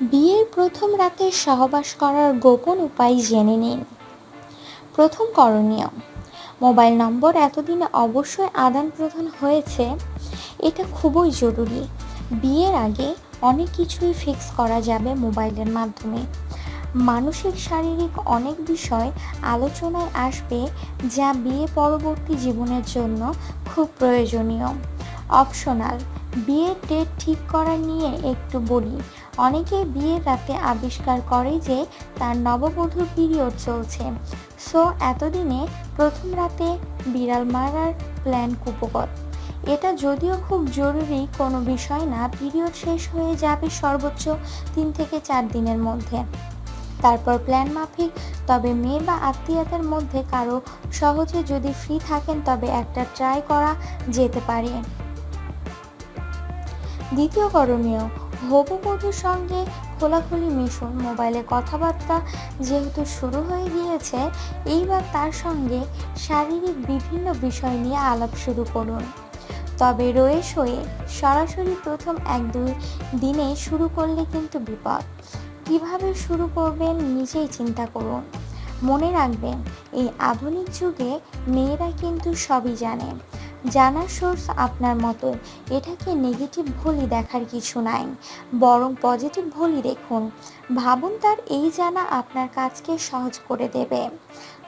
বিয়ের প্রথম রাতে সহবাস করার গোপন উপায় জেনে নিন। প্রথম করণীয়, মোবাইল নম্বর এতদিনে অবশ্যই আদান প্রদান হয়েছে, এটা খুবই জরুরি। বিয়ের আগে অনেক কিছুই ফিক্স করা যাবে মোবাইলের মাধ্যমে। মানসিক, শারীরিক অনেক বিষয় আলোচনায় আসবে যা বিয়ে পরবর্তী জীবনের জন্য খুব প্রয়োজনীয়। অপশনাল, বিয়ের ডেট ঠিক করা নিয়ে একটু বলি। অনেকে বিয়ের রাতে আবিষ্কার করে যে তার নববধূর পিরিয়ড চলছে। সো, এতদিনে প্রথম রাতে বিড়াল মারার প্ল্যান কুপকত এটা যদিও খুব জরুরি, কোনো বিষয় না, পিরিয়ড শেষ হয়ে যাবে সর্বোচ্চ তিন থেকে চার দিনের মধ্যে। তারপর প্ল্যান মাফিক, তবে মেয়ে বা আত্মীয়তার মধ্যে কারও সহজে যদি ফ্রি থাকেন, তবে একটা ট্রাই করা যেতে পারে। দ্বিতীয় করণীয় হবু সঙ্গে খোলাখুলি মিশুন মোবাইলে কথাবার্তা যেহেতু শুরু হয়ে গিয়েছে, এইবার তার সঙ্গে শারীরিক বিভিন্ন বিষয় নিয়ে আলাপ শুরু করুন। তবে রয়ে সয়ে সরাসরি প্রথম এক দুই দিনে শুরু করলে কিন্তু বিপদ। কীভাবে শুরু করবেন নিজেই চিন্তা করুন। মনে রাখবেন, এই আধুনিক যুগে মেয়েরা কিন্তু সবই জানে। জানার সোর্স আপনার মতো এটাকে নেগেটিভ ভুলই দেখার কিছু নাই। বরং পজিটিভ ভুলই দেখুন। ভাবুন তার এই জানা আপনার কাজকে সহজ করে দেবে।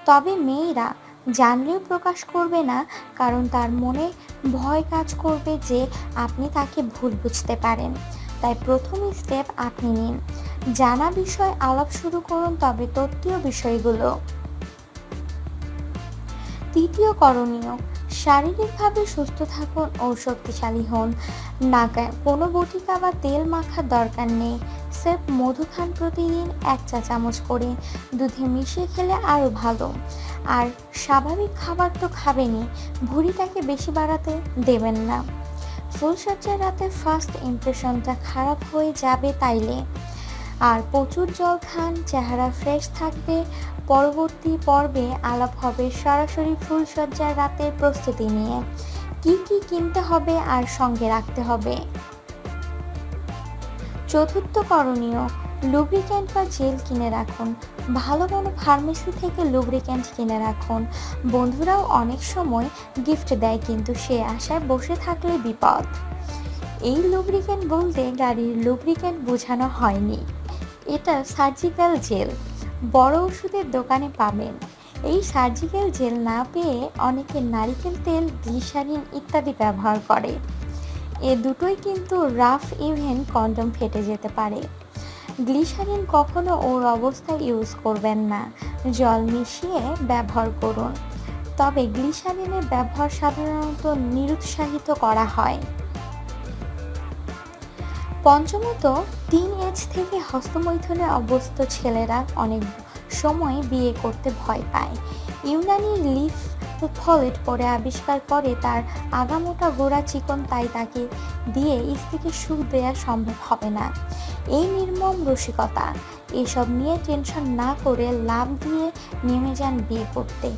তবে মেয়েরা জানলেও প্রকাশ করবে না, কারণ তার মনে ভয় কাজ করবে যে আপনি তাকে ভুল বুঝতে পারেন। তাই প্রথম স্টেপ আপনি নিন। জানা বিষয় আলাপ শুরু করুন, তবে তত্ত্বীয় বিষয়গুলো। তৃতীয় করণীয় শারীরিকভাবে সুস্থ থাকুন ও শক্তিশালী হন। না কোনো বটিকা বা তেল মাখার দরকার নেই। সেফ মধু খান প্রতিদিন এক চা চামচ করে। দুধে মিশিয়ে খেলে আরও ভালো। আর স্বাভাবিক খাবার তো খাবেনই, ভুঁড়িটাকে বেশি বাড়াতে দেবেন না। ফুলসজ্জার রাতে ফার্স্ট ইমপ্রেশনটা খারাপ হয়ে যাবে তাইলে। আর প্রচুর জল খান, চেহারা ফ্রেশ থাকবে। পরবর্তী পর্বে আলাপ হবে সরাসরি ফুলসজ্জার রাতের প্রস্তুতি নিয়ে। কি কি কিনতে হবে আর সঙ্গে রাখতে হবে? চতুর্থ করণীয় লুব্রিক্যান্ট বা জেল কিনে রাখুন। ভালো কোনো ফার্মেসি থেকে লুব্রিক্যান্ট কিনে রাখুন। বন্ধুরাও অনেক সময় গিফট দেয়, কিন্তু সে আশায় বসে থাকলে বিপদ। এই লুব্রিক্যান্ট বলতে গাড়ির লুব্রিক্যান্ট বোঝানো হয়নি। এটা সার্জিক্যাল জেল বড় ওষুধের দোকানে পাবেন। এই সার্জিক্যাল জেল না পেয়ে অনেকে নারিকেল তেল গ্লিসারিন ইত্যাদি ব্যবহার করে। এ দুটোই কিন্তু রাফ ইভেন কন্ডম ফেটে যেতে পারে। গ্লিসারিন কখনো ওর অবস্থায় ইউজ করবেন না। জল মিশিয়ে ব্যবহার করুন। তবে গ্লিসারিনের ব্যবহার সাধারণত নিরুৎসাহিত করা হয়। পঞ্চমত, তিন এজ থেকে হস্তমৈথুনে অভ্যস্ত ছেলেরা অনেক সময় বিয়ে করতে ভয় পায়। ইউনানি লিফ ফলেট পরে আবিষ্কার করে তার আগামোটা গোড়া চিকন, তাই তাকে দিয়ে স্ত্রীকে সুখ দেওয়া সম্ভব হবে না। এই নির্মম রসিকতা, এসব নিয়ে টেনশন না করে লাভ দিয়ে নেমে যান বিয়ে করতে।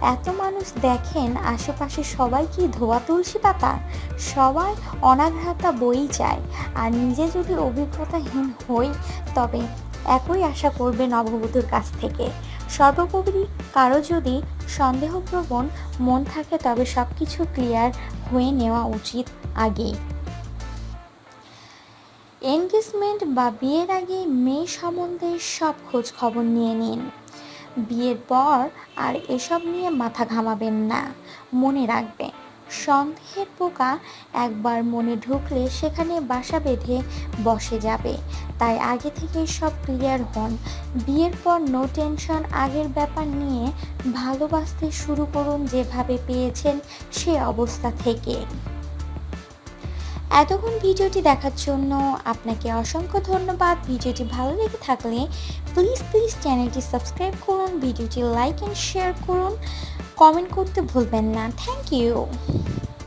এত মানুষ দেখেন আশেপাশে সবাই কি ধোয়া তুলসী পাতা? সবাই অনাঘাতা বই যায়। আর নিজে যদি অভিজ্ঞতাহীন হই, তবে একই আশা করবে নববধূর কাছ থেকে। সর্বোপরি কারও যদি সন্দেহপ্রবণ মন থাকে, তবে সব কিছু ক্লিয়ার হয়ে নেওয়া উচিত আগেই। এনগেজমেন্ট বা বিয়ের আগে মেয়ে সম্বন্ধে সব খোঁজ খবর নিয়ে নিন। বিয়ের পর আর এসব নিয়ে মাথা ঘামাবেন না, মনে রাখবেন। সন্দেহের পোকা একবার মনে ঢুকলে সেখানে বাসা বেঁধে বসে যাবে। তাই আগে থেকে সব ক্লিয়ার হন। বিয়ের পর নো টেনশন আগের ব্যাপার নিয়ে ভালোবাসতে শুরু করুন যেভাবে পেয়েছেন সে অবস্থা থেকে। এতক্ষণ ভিডিওটি দেখার জন্য আপনাকে অসংখ্য ধন্যবাদ। ভিডিওটি ভালো লেগে থাকলে প্লিজ প্লিজ চ্যানেলটি সাবস্ক্রাইব করুন, ভিডিওটি লাইক অ্যান্ড শেয়ার করুন। কমেন্ট করতে ভুলবেন না। Thank you